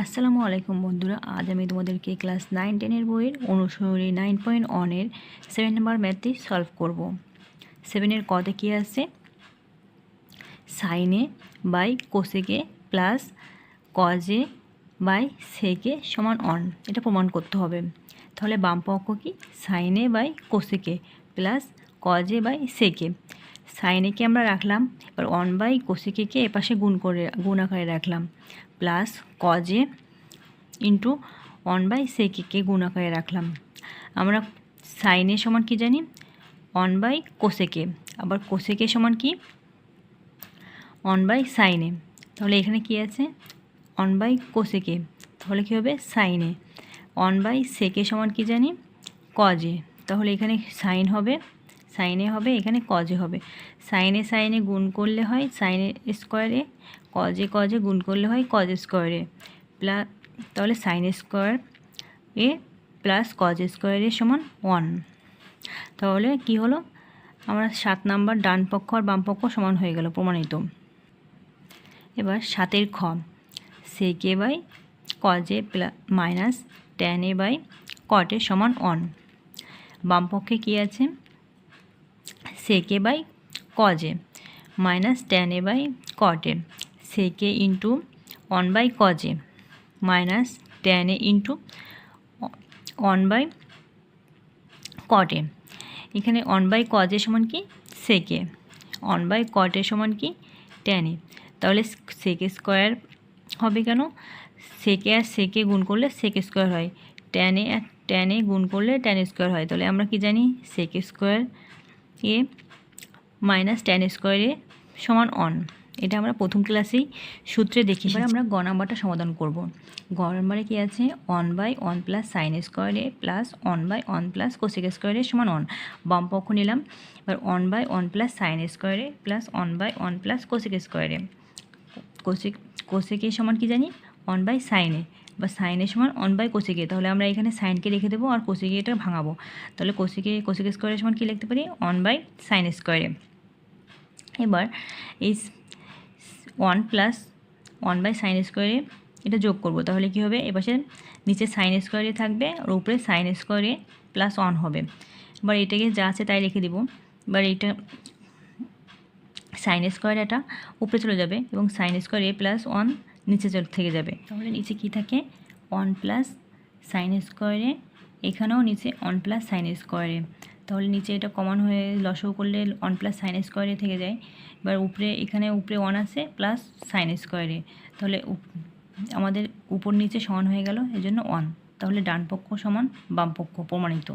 আসসালামু আলাইকুম বন্ধুরা, আজ আমি তোমাদেরকে ক্লাস নাইন টেনের বইয়ের অনুসরণী নাইন পয়েন্ট ওয়ানের সেভেন নাম্বার ম্যাথটি সলভ করব। সেভেনের কতে কী আছে? Sine A by cosec A plus cos A by sec A সমান অন এটা প্রমাণ করতে হবে। তাহলে বাম পক্ষ কি? Sine A by cosec A plus cos A by sec A সাইনেকে আমরা রাখলাম? এবার ওয়ান বাই কোসেকেকে এপাশে গুণ করে, গুণ আকারে রাখলাম। প্লাস কজে ইন্টু ওয়ান বাই সেকেকে গুণ আকারে রাখলাম। আমরা সাইনে সমান কি জানি? ওয়ান বাই কোসেকে আবার কোসেকে সমান কি? ওয়ান বাই সাইনে তাহলে এখানে কি আছে? ওয়ান বাই কোসেকে তাহলে কী হবে? সাইনে ওয়ান বাই সেকে সমান কি জানি? কজে তাহলে এখানে সাইন হবে সাইনে হবে, এখানে কজে হবে। সাইনে সাইনে গুণ করলে হয় সাইনে স্কোয়ারে কজে কজে গুণ করলে হয় কজ স্কোয়ারে প্লাস তাহলে sine square A plus cos স্কোয়ারের সমান ওয়ান তাহলে কি হলো? আমরা সাত নাম্বার ডান পক্ষ আর বাম পক্ষ সমান হয়ে গেল প্রমাণিত। এবার সাতের খ sec A by cos A plus minus tan A by cot A সমান ওয়ান বামপক্ষে কী আছে? Sec A by cos A, minus tan A by cot A, sec A into one by cos A, minus tan A into one by cot A. এখানে one by কজে সমান কি? সেকে। One by cot A সমান কি? টেনে তাহলে সেকে square হবে কেন? সেকে আর সেকে গুণ করলে সেকে স্কোয়ার হয়। টেনে আর টেনে গুণ করলে টেন স্কোয়ার হয়। তাহলে আমরা কি জানি? সেকে স্কোয়ার এ মাইনাস টেন স্কোয়ারে সমান অন এটা আমরা প্রথম ক্লাসেই সূত্রে দেখি এবার আমরা গ নাম্বারটা সমাধান করব। গ নাম্বারে কী আছে? One by one plus sine square A plus one by one plus cosec square A সমান অন বাম পক্ষ নিলাম। এবার one by one plus sine square A plus one by one plus cosec square A cosec cosec A সমান কি জানি? One by সাইনে বা সাইনের সমান অন বাই কোসেকে তাহলে আমরা এখানে সাইনকে রেখে দেবো আর কোসেকে এটা ভাঙাবো। তাহলে কোসেকে কোসেক স্কোয়ারের সমান কী লিখতে পারি? অন বাই সাইন স্কোয়ারে এবার এই one plus one by sine square A এটা যোগ করব, তাহলে কি হবে? এপাশে নিচে সাইন স্কোয়ারে থাকবে আর উপরে সাইন স্কোয়ারে প্লাস ওয়ান হবে। এবার এটাকে যা আছে তাই লিখে দিব। এবার এইটা সাইন স্কোয়ার এটা উপরে চলে যাবে এবং sine square A plus one নিচে চলে থেকে যাবে। তাহলে নিচে কি থাকে? ওয়ান প্লাস সাইন স্কোয়ারে এখানেও নিচে ওয়ান প্লাস সাইন স্কোয়ারে তাহলে নিচে এটা কমন হয়ে লসও করলে ওয়ান প্লাস সাইন স্কোয়ারে থেকে যায়। এবার উপরে, এখানে উপরে ওয়ান আছে প্লাস সাইন স্কোয়ারে তাহলে আমাদের উপর নিচে সমান হয়ে গেল, এজন্য ওয়ান তাহলে ডান পক্ষ সমান বাম পক্ষ প্রমাণিত।